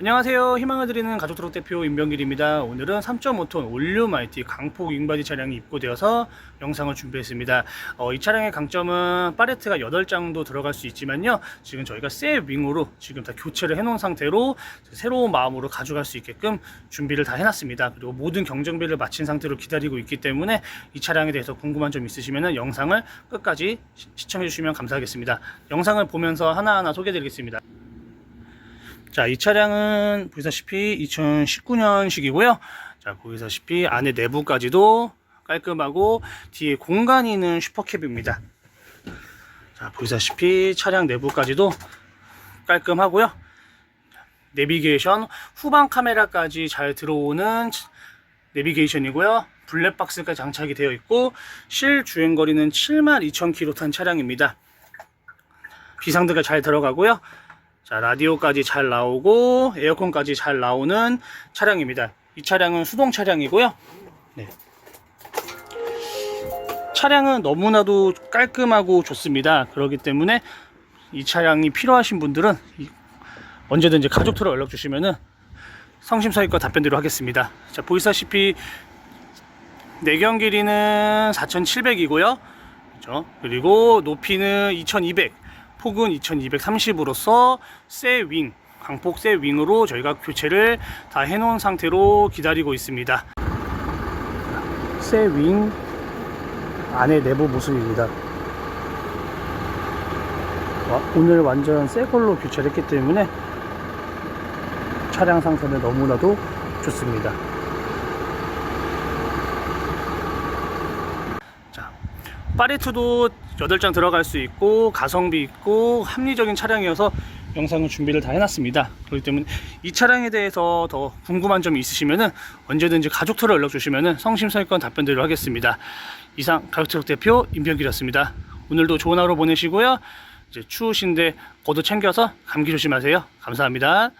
안녕하세요. 희망을 드리는 가족트럭 대표 임병길입니다. 오늘은 3.5톤 올류마이티 강폭 윙바디 차량이 입고되어서 영상을 준비했습니다. 어, 이 차량의 강점은 팔레트가 8장도 들어갈 수 있지만요. 지금 저희가 새 윙으로 지금 다 교체를 해놓은 상태로 새로운 마음으로 가져갈 수 있게끔 준비를 다 해놨습니다. 그리고 모든 경정비를 마친 상태로 기다리고 있기 때문에 이 차량에 대해서 궁금한 점 있으시면 영상을 끝까지 시- 시청해주시면 감사하겠습니다. 영상을 보면서 하나하나 소개해드리겠습니다. 자, 이 차량은 보시다시피 2019년식이고요. 자, 보시다시피 안에 내부까지도 깔끔하고 뒤에 공간이 있는 슈퍼캡입니다. 자, 보시다시피 차량 내부까지도 깔끔하고요. 내비게이션 후방 카메라까지 잘 들어오는 차- 내비게이션이고요. 블랙박스까지 장착이 되어 있고 실 주행 거리는 72,000km 탄 차량입니다. 비상등가 잘 들어가고요. 자, 라디오까지 잘 나오고 에어컨까지 잘 나오는 차량입니다. 이 차량은 수동 차량이고요. 네. 차량은 너무나도 깔끔하고 좋습니다. 그렇기 때문에 이 차량이 필요하신 분들은 이- 언제든지 가족투로 연락 주시면은 성심성의껏 답변드리도록 하겠습니다. 자, 보이시다시피 내경 길이는 4,700이고요. 그렇죠? 그리고 높이는 2,200, 폭은 2,230으로서 새 윙, 강폭 새 윙으로 저희가 교체를 다 해놓은 상태로 기다리고 있습니다. 새윙 안의 내부 모습입니다. 와, 오늘 완전 새 걸로 교체를 했기 때문에 차량 상태는 너무나도 좋습니다. 자, 파레트도 8장 들어갈 수 있고 가성비 있고 합리적인 차량이어서 영상을 준비를 다 해놨습니다. 그렇기 때문에 이 차량에 대해서 더 궁금한 점이 있으시면은 언제든지 가족투로 연락 주시면은 성심성의껏 답변 드리도록 하겠습니다. 이상 가족트럭 대표 임병길이었습니다. 오늘도 좋은 하루 보내시고요. 이제 추우신데 겉옷 챙겨서 감기 조심하세요. 감사합니다.